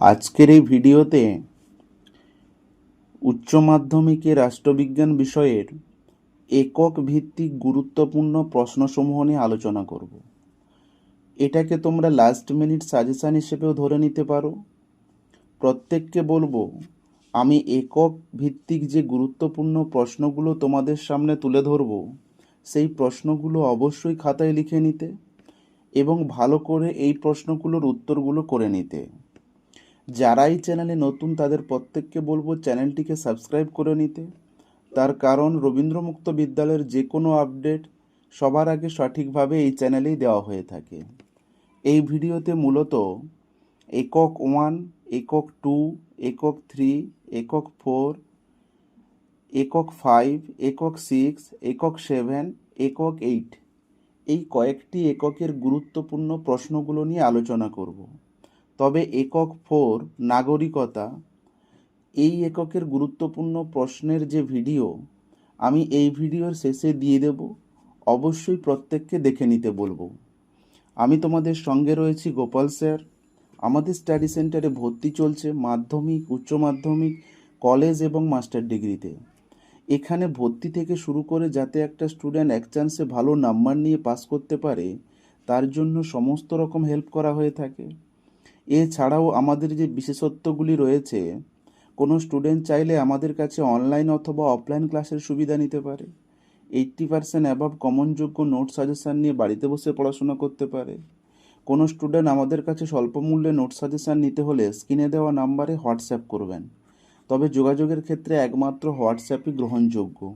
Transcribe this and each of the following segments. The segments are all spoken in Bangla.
আজকের এই ভিডিওতে উচ্চ মাধ্যমিকে রাষ্ট্রবিজ্ঞান বিষয়ের একক ভিত্তিক গুরুত্বপূর্ণ প্রশ্নসমূহ নিয়ে আলোচনা করব। এটাকে তোমরা লাস্ট মিনিট সাজেশান হিসেবেও ধরে নিতে পারো। প্রত্যেককে বলব, আমি একক ভিত্তিক যে গুরুত্বপূর্ণ প্রশ্নগুলো তোমাদের সামনে তুলে ধরব, সেই প্রশ্নগুলো অবশ্যই খাতায় লিখে নিতে এবং ভালো করে এই প্রশ্নগুলোর উত্তরগুলো করে নিতে। যারা এই চ্যানেলে নতুন, তাদের প্রত্যেককে বলব চ্যানেলটিকে সাবস্ক্রাইব করে নিতে। তার কারণ, রবীন্দ্রমুক্ত বিদ্যালয়ের যে কোনো আপডেট সবার আগে সঠিকভাবে এই চ্যানেলেই দেওয়া হয়ে থাকে। এই ভিডিওতে মূলত একক ওয়ান, একক টু, একক থ্রি, একক ফোর, একক ফাইভ, একক সিক্স, একক সেভেন, একক এইট এই কয়েকটি এককের গুরুত্বপূর্ণ প্রশ্নগুলো নিয়ে আলোচনা করব। তবে একক ফোর নাগরিকতা, এই এককের গুরুত্বপূর্ণ প্রশ্নের যে ভিডিও, আমি এই ভিডিওর শেষে দিয়ে দেব। অবশ্যই প্রত্যেককে দেখে নিতে বলব। আমি তোমাদের সঙ্গে রয়েছি গোপাল স্যার। আমাদের স্টাডি সেন্টারে ভর্তি চলছে মাধ্যমিক, উচ্চ মাধ্যমিক, কলেজ এবং মাস্টার ডিগ্রিতে। এখানে ভর্তি থেকে শুরু করে যাতে একটা স্টুডেন্ট এক চান্সে ভালো নাম্বার নিয়ে পাস করতে পারে, তার জন্য সমস্ত রকম হেল্প করা হয়ে থাকে। এছাড়াও আমাদের যে বিশেষত্বগুলি রয়েছে, কোনো স্টুডেন্ট চাইলে আমাদের কাছে অনলাইন অথবা অফলাইন ক্লাসের সুবিধা নিতে পারে। এইট্টি পার্সেন্ট অ্যাবাভ কমনযোগ্য নোট সাজেশান নিয়ে বাড়িতে বসে পড়াশোনা করতে পারে। কোনো স্টুডেন্ট আমাদের কাছে স্বল্প মূল্যে নোট সাজেশান নিতে হলে স্ক্রিনে দেওয়া নাম্বারে হোয়াটসঅ্যাপ করবেন। তবে যোগাযোগের ক্ষেত্রে একমাত্র হোয়াটসঅ্যাপই গ্রহণযোগ্য।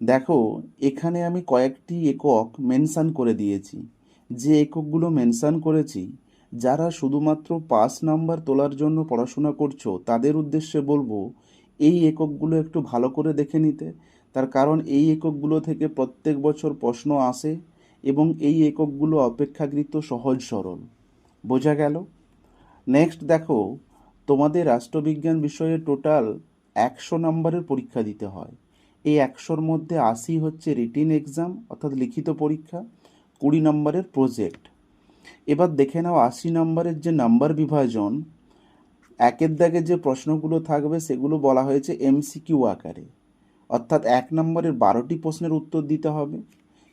দেখো, এখানে আমি কয়েকটি একক মেনশান করে দিয়েছি। যে এককগুলো মেনশান করেছি যারা শুধুমাত্র পাস নাম্বার তোলার জন্য পড়াশোনা করছ, তাদের উদ্দেশ্যে বলব, এই এককগুলো একটু ভালো করে দেখে নিতে। তার কারণ এই এককগুলো থেকে প্রত্যেক বছর প্রশ্ন আসে এবং এই এককগুলো অপেক্ষাকৃত সহজ সরল। বোঝা গেল? নেক্সট দেখো, তোমাদের রাষ্ট্রবিজ্ঞান বিষয়ে টোটাল একশো নম্বরের পরীক্ষা দিতে হয়। এই একশোর মধ্যে আশি হচ্ছে রিটিন এক্সাম, অর্থাৎ লিখিত পরীক্ষা, কুড়ি নম্বরের প্রজেক্ট। এবার দেখে নাও আশি নম্বরের যে নাম্বার বিভাজন, একের দাগে যে প্রশ্নগুলো থাকবে সেগুলো বলা হয়েছে এমসিকিউ আকারে। অর্থাৎ এক নম্বরের বারোটি প্রশ্নের উত্তর দিতে হবে।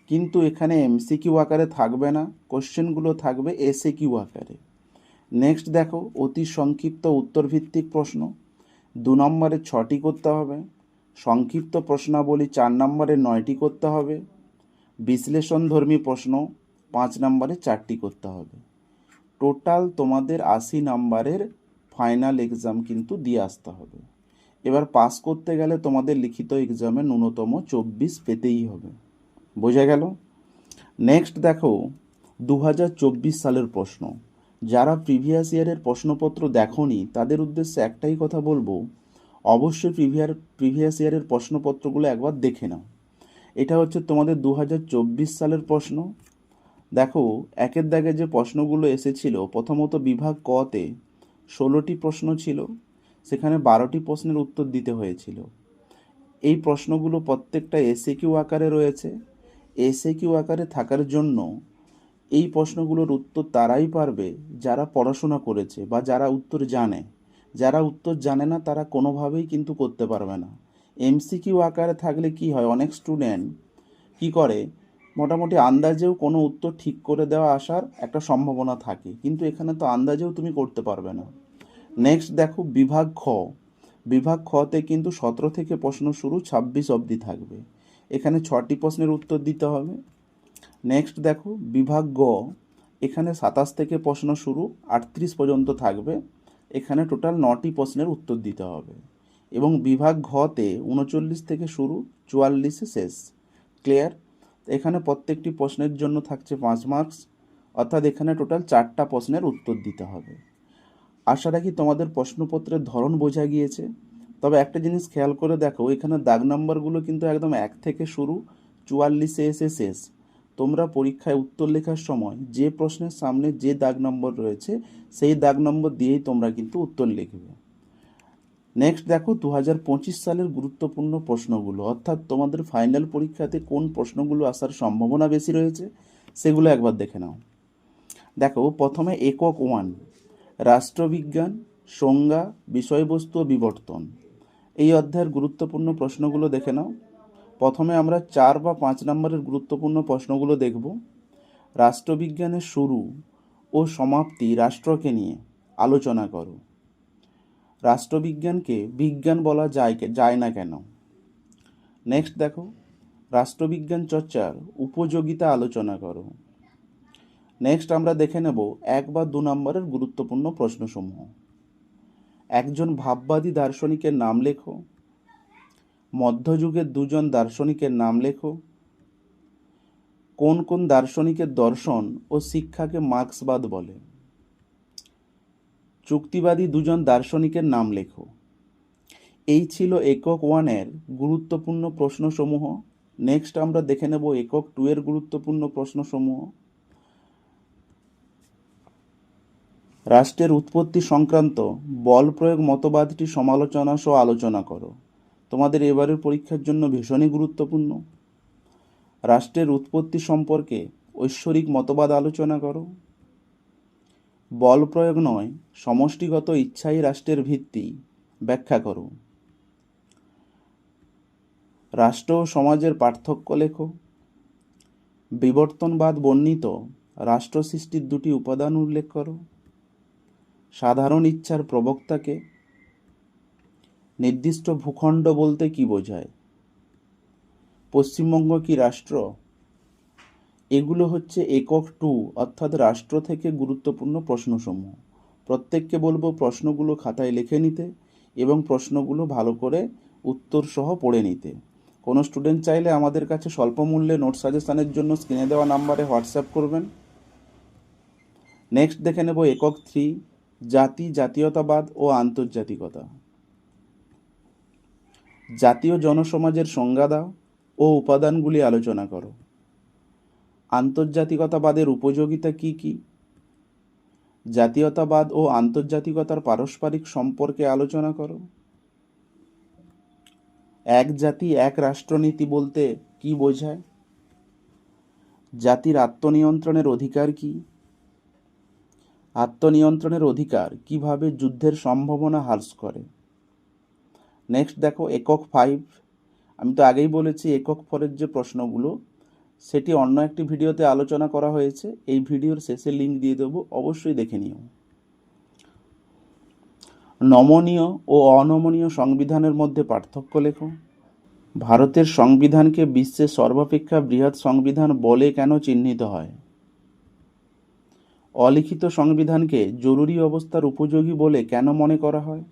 কিন্তু এখানে এমসিকিউ আকারে থাকবে না, কোশ্চেনগুলো থাকবে এসএ কিউ আকারে। নেক্সট দেখো, অতি সংক্ষিপ্ত উত্তরভিত্তিক প্রশ্ন। দু নম্বরে ছটি করতে হবে। সংক্ষিপ্ত প্রশ্নাবলী চার নম্বরে নয়টি করতে হবে। বিশ্লেষণধর্মী প্রশ্ন। পাঁচ নম্বরে চারটি করতে হবে। টোটাল তোমাদের আশি নাম্বারের ফাইনাল এক্সাম কিন্তু দিয়ে আসতে হবে। এবার পাস করতে গেলে তোমাদের লিখিত এক্সামে ন্যূনতম চব্বিশ পেতেই হবে। বোঝা গেল? নেক্সট দেখো দু হাজার চব্বিশ সালের প্রশ্ন। যারা প্রিভিয়াস ইয়ারের প্রশ্নপত্র দেখনি, তাদের উদ্দেশ্যে একটাই কথা বলব। অবশ্যই প্রিভিয়ার প্রিভিয়াস ইয়ারের প্রশ্নপত্রগুলো একবার দেখে নাও। এটা হচ্ছে তোমাদের দু হাজার চব্বিশ সালের প্রশ্ন। দেখো, একের দাগে যে প্রশ্নগুলো এসেছিল, প্রথমত বিভাগ কতে ষোলোটি প্রশ্ন ছিল, সেখানে বারোটি প্রশ্নের উত্তর দিতে হয়েছিল। এই প্রশ্নগুলো প্রত্যেকটা এসে কিউ আকারে রয়েছে। এসে কিউ আকারে থাকার জন্য এই প্রশ্নগুলোর উত্তর তারাই পারবে, যারা পড়াশোনা করেছে বা যারা উত্তর জানে। যারা উত্তর জানে না, তারা কোনোভাবেই কিন্তু করতে পারবে না। এমসিকিউ আকারে থাকলে কি হয়? অনেক স্টুডেন্ট কি করে? মোটামুটি আন্দাজেও কোনো উত্তর ঠিক করে দেওয়া আসার একটা সম্ভাবনা থাকে। কিন্তু এখানে তো আন্দাজেও তুমি করতে পারবে না। নেক্সট দেখো বিভাগ খ। বিভাগ খতে কিন্তু সতেরো থেকে প্রশ্ন শুরু, ছাব্বিশ অবধি থাকবে। এখানে ছটি প্রশ্নের উত্তর দিতে হবে। নেক্সট দেখো বিভাগ গ। এখানে সাতাশ থেকে প্রশ্ন শুরু, আটত্রিশ পর্যন্ত থাকবে। এখানে টোটাল নটি প্রশ্নের উত্তর দিতে হবে। এবং বিভাগ ঘতে উনচল্লিশ থেকে শুরু, চুয়াল্লিশে শেষ। ক্লিয়ার এখানে প্রত্যেকটি প্রশ্নের জন্য থাকছে পাঁচ মার্কস অর্থাৎ এখানে টোটাল চারটা প্রশ্নের উত্তর দিতে হবে। আশা রাখি তোমাদের প্রশ্নপত্রের ধরন বোঝা গিয়েছে। তবে একটা জিনিস খেয়াল করে দেখো, এখানে দাগ নাম্বারগুলো কিন্তু একদম এক থেকে শুরু, চুয়াল্লিশে এসে শেষ। তোমরা পরীক্ষায় উত্তর লেখার সময় যে প্রশ্নের সামনে যে দাগ নম্বর রয়েছে, সেই দাগ নম্বর দিয়েই তোমরা কিন্তু উত্তর লিখবে। নেক্সট দেখো দু হাজার পঁচিশ সালের গুরুত্বপূর্ণ প্রশ্নগুলো। অর্থাৎ তোমাদের ফাইনাল পরীক্ষাতে কোন প্রশ্নগুলো আসার সম্ভাবনা বেশি রয়েছে, সেগুলো একবার দেখে নাও। দেখো, প্রথমে একক ওয়ান, রাষ্ট্রবিজ্ঞান, সংজ্ঞা, বিষয়বস্তু ও বিবর্তন। এই অধ্যায়ের গুরুত্বপূর্ণ প্রশ্নগুলো দেখে নাও। প্রথমে আমরা চার বা পাঁচ নম্বরের গুরুত্বপূর্ণ প্রশ্নগুলো দেখব। রাষ্ট্রবিজ্ঞানের শুরু ও সমাপ্তি রাষ্ট্রকে নিয়ে আলোচনা করো। রাষ্ট্রবিজ্ঞানকে বিজ্ঞান বলা যায় যায় না কেন? নেক্সট দেখো, রাষ্ট্রবিজ্ঞান চর্চার উপযোগিতা আলোচনা করো। নেক্সট আমরা দেখে নেব এক বা দু নম্বরের গুরুত্বপূর্ণ প্রশ্নসমূহ। একজন ভাববাদী দার্শনিকের নাম লেখো। মধ্যযুগের দুজন দার্শনিকের নাম লেখো। কোন কোন দার্শনিকের দর্শন ও শিক্ষাকে মার্ক্সবাদ বলে? চুক্তিবাদী দুজন দার্শনিকের নাম লেখো। এই ছিল একক ওয়ানের গুরুত্বপূর্ণ প্রশ্নসমূহ। নেক্সট আমরা দেখে নেব একক টু এর গুরুত্বপূর্ণ প্রশ্নসমূহ। রাষ্ট্রের উৎপত্তি সংক্রান্ত বল প্রয়োগ মতবাদটি সমালোচনা সহ আলোচনা করো। তোমাদের এবারের পরীক্ষার জন্য ভীষণই গুরুত্বপূর্ণ। রাষ্ট্রের উৎপত্তি সম্পর্কে ঐশ্বরিক মতবাদ আলোচনা করো। বল প্রয়োগ নয়, সমষ্টিগত ইচ্ছাই রাষ্ট্রের ভিত্তি। ব্যাখ্যা করো। রাষ্ট্র ও সমাজের পার্থক্য লেখো। বিবর্তনবাদ বর্ণিত, রাষ্ট্র সৃষ্টির দুটি উপাদান উল্লেখ করো। সাধারণ ইচ্ছার প্রবক্তাকে। নির্দিষ্ট ভূখণ্ড বলতে কি বোঝায়? পশ্চিমবঙ্গ কি রাষ্ট্র? এগুলো হচ্ছে একক টু, অর্থাৎ রাষ্ট্র থেকে গুরুত্বপূর্ণ প্রশ্নসমূহ। প্রত্যেককে বলব প্রশ্নগুলো খাতায় লিখে নিতে এবং প্রশ্নগুলো ভালো করে উত্তর সহ পড়ে নিতে। কোনো স্টুডেন্ট চাইলে আমাদের কাছে স্বল্প মূল্যে নোট সাজেশনের জন্য স্ক্রিনে দেওয়া নাম্বারে হোয়াটসঅ্যাপ করবেন। নেক্সট দেখে নেব একক থ্রি জাতি, জাতীয়তাবাদ ও আন্তর্জাতিকতা। জাতীয় জনসমাজের সংজ্ঞা দাও ও উপাদানগুলি আলোচনা করো। আন্তর্জাতিকতাবাদের উপযোগিতা কি কি? জাতীয়তাবাদ ও আন্তর্জাতিকতার পারস্পরিক সম্পর্কে আলোচনা করো। এক জাতি, এক রাষ্ট্রনীতি বলতে কি বোঝায়? জাতির আত্মনিয়ন্ত্রণের অধিকার কি? আত্মনিয়ন্ত্রণের অধিকার কীভাবে যুদ্ধের সম্ভাবনা হ্রাস করে? নেক্সট দেখো, একক ফাইভ আমি তো আগেই বলেছি একক ফরের যে প্রশ্নগুলো সেটি অন্য একটি ভিডিওতে আলোচনা করা হয়েছে। এই ভিডিওর শেষে লিঙ্ক দিয়ে দেবো, অবশ্যই দেখে নিও। নমনীয় ও অনমনীয় সংবিধানের মধ্যে পার্থক্য লেখো। ভারতের সংবিধানকে বিশ্বের সর্বাপেক্ষা বৃহৎ সংবিধান বলে কেন চিহ্নিত হয়? অলিখিত সংবিধানকে জরুরি অবস্থার উপযোগী বলে কেন মনে করা হয়?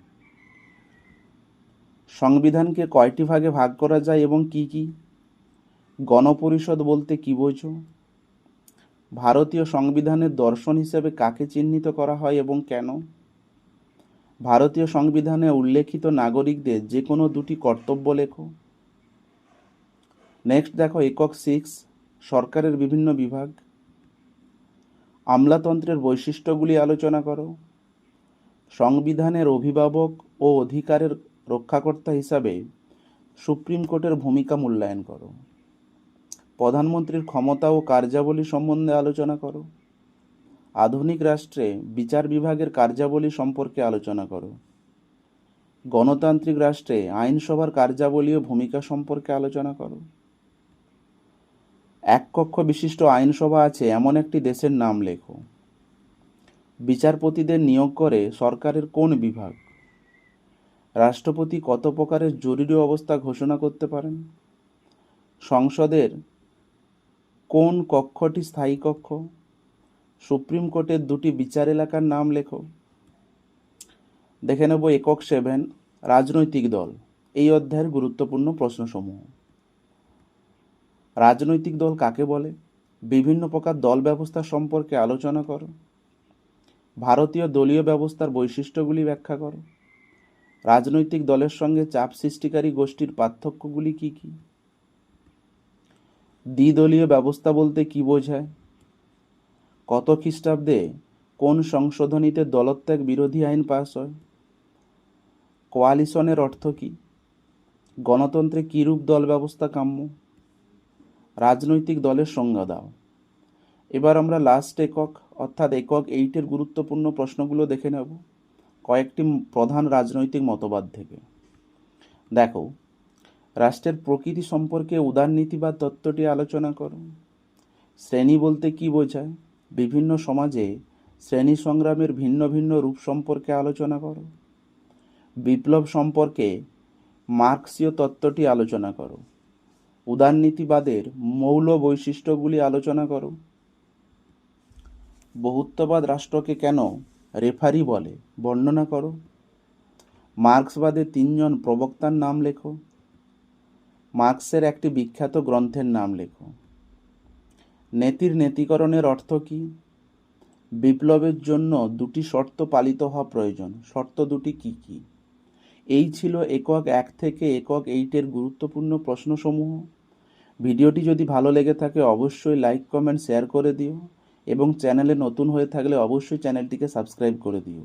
সংবিধানকে কয়টি ভাগে ভাগ করা যায় এবং কি কি? গণপরিষদ বলতে কি বোঝো? ভারতীয় সংবিধানের দর্শন হিসেবে কাকে চিহ্নিত করা হয় এবং কেন? ভারতীয় সংবিধানে উল্লেখিত নাগরিকদের যে কোনো দুটি কর্তব্য লেখো। নেক্সট দেখো, একক সিক্স সরকারের বিভিন্ন বিভাগ। আমলাতন্ত্রের বৈশিষ্ট্যগুলি আলোচনা করো। সংবিধানের অভিভাবক ও অধিকারের রক্ষাকর্তা হিসাবে সুপ্রিম কোর্টের ভূমিকা মূল্যায়ন করো। প্রধানমন্ত্রীর ক্ষমতা ও কার্যাবলী সম্বন্ধে আলোচনা করো। আধুনিক রাষ্ট্রে বিচার বিভাগের কার্যাবলী সম্পর্কে আলোচনা করো। গণতান্ত্রিক রাষ্ট্রে আইনসভার কার্যাবলী ও ভূমিকা সম্পর্কে আলোচনা করো। এক কক্ষ বিশিষ্ট আইনসভা আছে, এমন একটি দেশের নাম লেখো। বিচারপতিদের নিয়োগ করে সরকারের কোন বিভাগ? রাষ্ট্রপতি কত প্রকারের জরুরি অবস্থা ঘোষণা করতে পারেন? সংসদের কোন কক্ষটি স্থায়ী কক্ষ? সুপ্রিম কোর্টের দুটি বিচার এলাকার নাম লেখো। দেখে নেব একক সেভেন রাজনৈতিক দল। এই অধ্যায়ের গুরুত্বপূর্ণ প্রশ্নসমূহ। রাজনৈতিক দল কাকে বলে? বিভিন্ন প্রকার দল ব্যবস্থা সম্পর্কে আলোচনা করো। ভারতীয় দলীয় ব্যবস্থার বৈশিষ্ট্যগুলি ব্যাখ্যা করো। রাজনৈতিক দলের সঙ্গে চাপ সৃষ্টিকারী গোষ্ঠীর পার্থক্যগুলি কি কি? দ্বিদলীয় ব্যবস্থা বলতে কি বোঝায়? কত খ্রিস্টাব্দে কোন সংশোধনীতে দলত্যাগ বিরোধী আইন পাস হয়? কোয়ালিশনের অর্থ কী? গণতন্ত্রে কীরূপ দল ব্যবস্থা কাম্য? রাজনৈতিক দলের সংজ্ঞা দাও। এবার আমরা লাস্ট একক, অর্থাৎ একক এইটের গুরুত্বপূর্ণ প্রশ্নগুলো দেখে নেব। কয়েকটি প্রধান রাজনৈতিক মতবাদ থেকে। দেখো রাষ্ট্রের প্রকৃতি সম্পর্কে উদারনীতিবাদ তত্ত্বটি আলোচনা করো শ্রেণি বলতে কি বোঝায়? বিভিন্ন সমাজে শ্রেণি সংগ্রামের ভিন্ন ভিন্ন রূপ সম্পর্কে আলোচনা করো। বিপ্লব সম্পর্কে মার্কসীয় তত্ত্বটি আলোচনা করো। উদারনীতিবাদের মৌল বৈশিষ্ট্যগুলি আলোচনা করো। বহুত্ববাদ রাষ্ট্রকে কেন রেফারি বলে বর্ণনা করো। মার্ক্সবাদের তিনজন প্রবক্তার নাম লেখো। মার্ক্সের একটি বিখ্যাত গ্রন্থের নাম লেখো। নেতির নেতিকরণের অর্থ কী? বিপ্লবের জন্য দুটি শর্ত পালিত হওয়া প্রয়োজন। শর্ত দুটি কি কি? এই ছিল একক এক থেকে একক এইটের গুরুত্বপূর্ণ প্রশ্নসমূহ। ভিডিওটি যদি ভালো লেগে থাকে, অবশ্যই লাইক, কমেন্ট, শেয়ার করে দিও এবং চ্যানেলে নতুন হয়ে থাকলে অবশ্যই চ্যানেলটিকে সাবস্ক্রাইব করে দিও।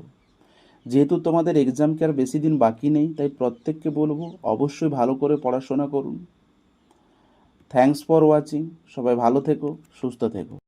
যেহেতু তোমাদের এক্সামকে আর বেশি দিন বাকি নেই, তাই প্রত্যেককে বলব অবশ্যই ভালো করে পড়াশোনা করুন। থ্যাংকস ফর ওয়াচিং সবাই ভালো থেকো, সুস্থ থেকো।